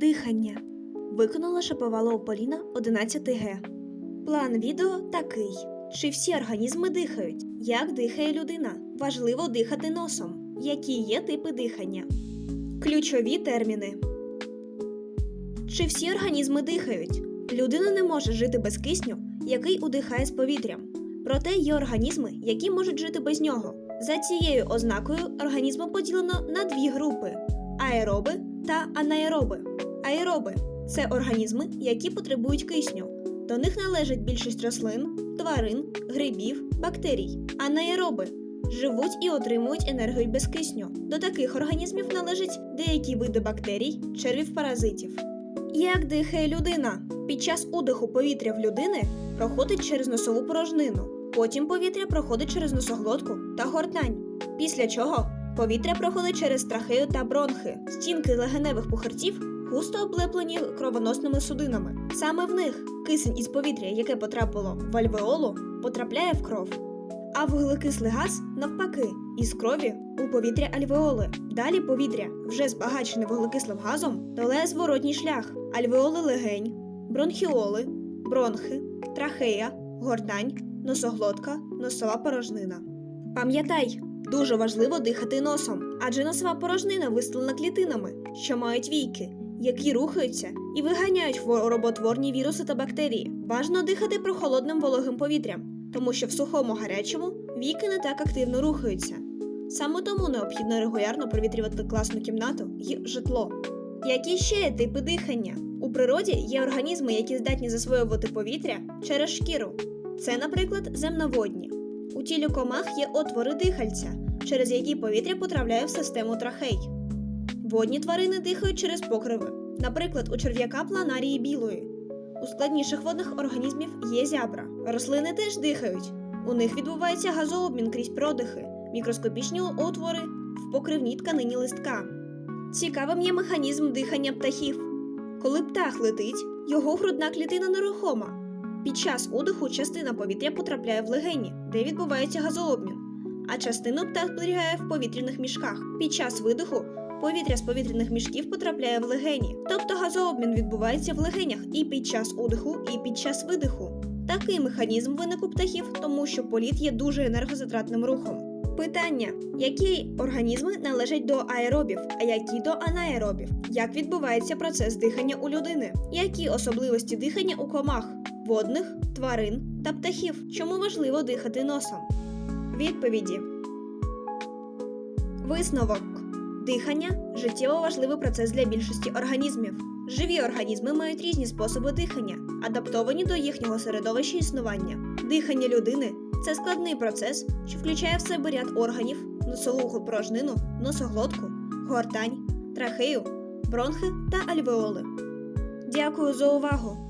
Дихання. Виконала Шаповалова Поліна 11 Г. План відео такий: чи всі організми дихають? Як дихає людина? Важливо дихати носом. Які є типи дихання? Ключові терміни. Чи всі організми дихають? Людина не може жити без кисню, який удихає з повітрям. Проте є організми, які можуть жити без нього. За цією ознакою організми поділено на дві групи: аероби та анаероби. Аероби це організми, які потребують кисню. До них належать більшість рослин, тварин, грибів, бактерій. Анаероби живуть і отримують енергію без кисню. До таких організмів належать деякі види бактерій, червів паразитів. Як дихає людина? Під час удиху повітря в людини проходить через носову порожнину. Потім повітря проходить через носоглотку та гортань. Після чого повітря проходить через трахею та бронхи. Стінки легеневих пухирців густо облеплені кровоносними судинами. Саме в них кисень із повітря, яке потрапило в альвеолу, потрапляє в кров. А вуглекислий газ, навпаки, із крові у повітря альвеоли. Далі повітря, вже збагачене вуглекислим газом, долає зворотній шлях альвеоли легень, бронхіоли, бронхи, трахея, гортань, носоглотка, носова порожнина. Пам'ятай, дуже важливо дихати носом, адже носова порожнина виставлена клітинами, що мають війки, які рухаються і виганяють хвороботворні віруси та бактерії. Важно дихати прохолодним вологим повітрям, тому що в сухому гарячому віки не так активно рухаються. Саме тому необхідно регулярно провітрювати класну кімнату і житло. Які ще є типи дихання? У природі є організми, які здатні засвоювати повітря через шкіру. Це, наприклад, земноводні. У тілі комах є отвори дихальця, через які повітря потрапляє в систему трахей. Водні тварини дихають через покриви, наприклад, у черв'яка планарії білої. У складніших водних організмів є зябра. Рослини теж дихають. У них відбувається газообмін крізь продихи, мікроскопічні отвори в покривній тканині листка. Цікавим є механізм дихання птахів. Коли птах летить, його грудна клітина нерухома. Під час удиху частина повітря потрапляє в легені, де відбувається газообмін, а частину птах зберігає в повітряних мішках. Під час видиху повітря з повітряних мішків потрапляє в легені, тобто газообмін відбувається в легенях і під час удиху, і під час видиху. Такий механізм виник у птахів, тому що політ є дуже енергозатратним рухом. Питання: які організми належать до аеробів, а які до анаеробів? Як відбувається процес дихання у людини? Які особливості дихання у комах, водних, тварин та птахів? Чому важливо дихати носом? Відповіді. Висновок. Дихання життєво важливий процес для більшості організмів. Живі організми мають різні способи дихання, адаптовані до їхнього середовища існування. Дихання людини це складний процес, що включає в себе ряд органів, носову порожнину, носоглотку, гортань, трахею, бронхи та альвеоли. Дякую за увагу!